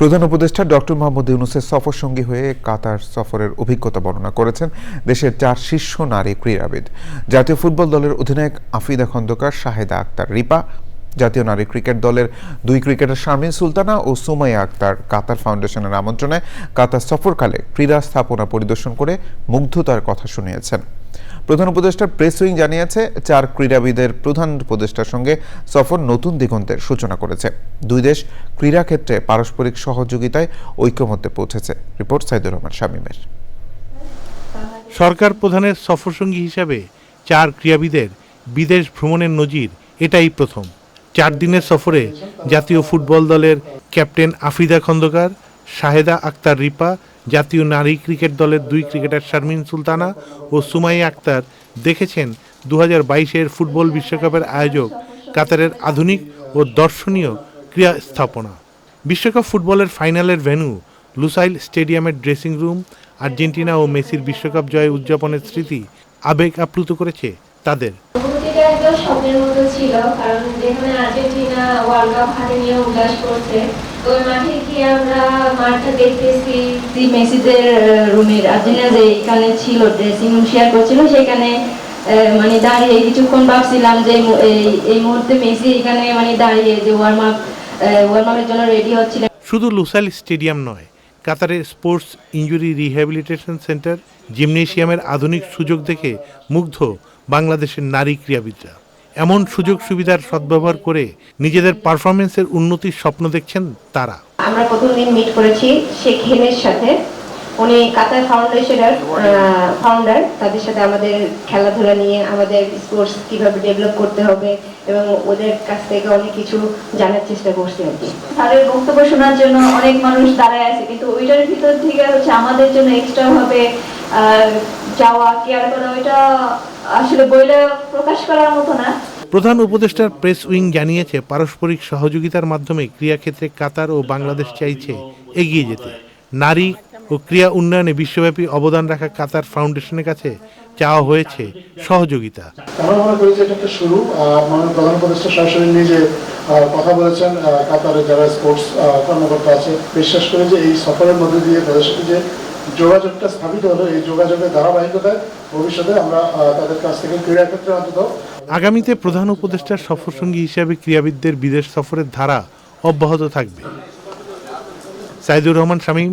প্রধান উপদেষ্টা ডক্টর মোহাম্মদ ইউনুসের সফর সঙ্গী হয়ে কাতার সফরের অভিজ্ঞতা বর্ণনা করেছেন দেশের চার শীর্ষ নারী ক্রীড়াবিদ। জাতীয় ফুটবল দলের অধিনায়ক আফিদা খন্দকার, শাহেদা আক্তার, রিপা জাতীয় নারী ক্রিকেট দলের দুই ক্রিকেটার শারমিন সুলতানা ও সুমাইয়া আক্তার কাতার ফাউন্ডেশনের আমন্ত্রণে কাতার সফরকালে ক্রীড়া স্থাপনা পরিদর্শন করে মুগ্ধতার কথা শুনিয়েছেন। প্রধান উপদেষ্টার প্রেস উইং জানিয়েছে, চার ক্রীড়াবিদের প্রধান উপদেষ্টার সঙ্গে সফর নতুন দিগন্তের সূচনা করেছে। দুই দেশ ক্রীড়া ক্ষেত্রে পারস্পরিক সহযোগিতায় ঐক্যমত্যে পৌঁছেছে। রিপোর্ট সাইদুর রহমান শামীমের। সরকার প্রধানের সফরসঙ্গী হিসাবে চার ক্রীড়াবিদের বিদেশ ভ্রমণের নজির, এটাই প্রথম। চার দিনের সফরে জাতীয় ফুটবল দলের ক্যাপ্টেন আফিদা খন্দকার, শাহেদা আক্তার রিপা, জাতীয় নারী ক্রিকেট দলের দুই ক্রিকেটার শারমিন সুলতানা ও সুমাইয়া আক্তার দেখেছেন দু হাজার বাইশের ফুটবল বিশ্বকাপের আয়োজক কাতারের আধুনিক ও দর্শনীয় ক্রীড়া স্থাপনা বিশ্বকাপ ফুটবলের ফাইনালের ভেন্যু, লুসাইল স্টেডিয়ামের ড্রেসিং রুম, আর্জেন্টিনা ও মেসির বিশ্বকাপ জয় উদযাপনের স্মৃতি আবেগ আপ্লুত করেছে তাদের। স্বপ্নের মতো ছিল কারণ যেখানে আর্জেন্টিনা ওয়ার্ল্ড কাপ হাতে নিয়ে উল্লাস করছে ওই মাঠে গিয়ে আমরা মাঠটা দেখতেছি। মেসি মেসিদের রুমের আর্জেন্টিনা যে এখানে ছিল ড্রেসিং রুম শেয়ার করছিল সেখানে মানে দাঁড়িয়ে কিছুক্ষণ ভাবছিলাম যে এই মুহূর্তে মেসি এখানে মানে দাঁড়িয়ে যে ওয়ার্ম আপ ওয়ার্ম আপের জন্য রেডি হচ্ছিলেন শুধু লুসাইল স্টেডিয়াম নয় কাতারের স্পোর্টস ইঞ্জুরি রিহ্যাবিলিটেশন সেন্টার জিমনেশিয়ামের আধুনিক সুযোগ দেখে মুগ্ধ বাংলাদেশের নারী ক্রীড়াবিদরা। এমন সুযোগ সুবিধার সদ্ব্যবহার করে নিজেদের পারফরমেন্সের উন্নতির স্বপ্ন দেখছেন তারা। আমরা প্রথম দিন মিট করেছি শেখ সাথে। উনি কাতার ফাউন্ডেশনের ফাউন্ডার তাদের সাথে আমাদের খেলাধুলা নিয়ে আমাদের স্পোর্টস কীভাবে ডেভেলপ করতে হবে এবং ওদের কাছ থেকে অনেক কিছু জানার চেষ্টা করছি আর কি। তাদের বক্তব্য শোনার জন্য অনেক মানুষ দাঁড়ায় আছে কিন্তু ওইটার ভিতর থেকে হচ্ছে আমাদের জন্য এক্সট্রা ভাবে যাওয়া কেয়ার করা ওইটা আসলে বইলে প্রকাশ করার মতো না। প্রধান উপদেষ্টার প্রেস উইং জানিয়েছে পারস্পরিক সহযোগিতার মাধ্যমে ক্রীড়াক্ষেত্রে কাতার ও বাংলাদেশ চাইছে এগিয়ে যেতে। নারী ও ক্রীড়া উন্নয়নে বিশ্বব্যাপী অবদান রাখা কাতার ফাউন্ডেশনের কাছে চাওয়া হয়েছে সহযোগিতা। আমরা মনে করি যে এটা একটা শুরু মাননীয় প্রধান উপদেষ্টা সরাসরি নিজে কথা বলেছেন কাতারে যারা স্পোর্টস কর্মকর্তা আছে বিশ্বাস করি যে এই সফরের মধ্যে দিয়ে তাদের সাথে যে যোগাযোগটা স্থাপিত হলো এই যোগাযোগের ধারাবাহিকতায় ভবিষ্যতে আমরা তাদের কাছ থেকে ক্রীড়া ক্ষেত্রে অন্তত আগামীতে প্রধান উপদেষ্টার সফরসঙ্গী হিসাবে ক্রীড়াবিদদের বিদেশ সফরের ধারা অব্যাহত থাকবে। Saidur Rahman Shamim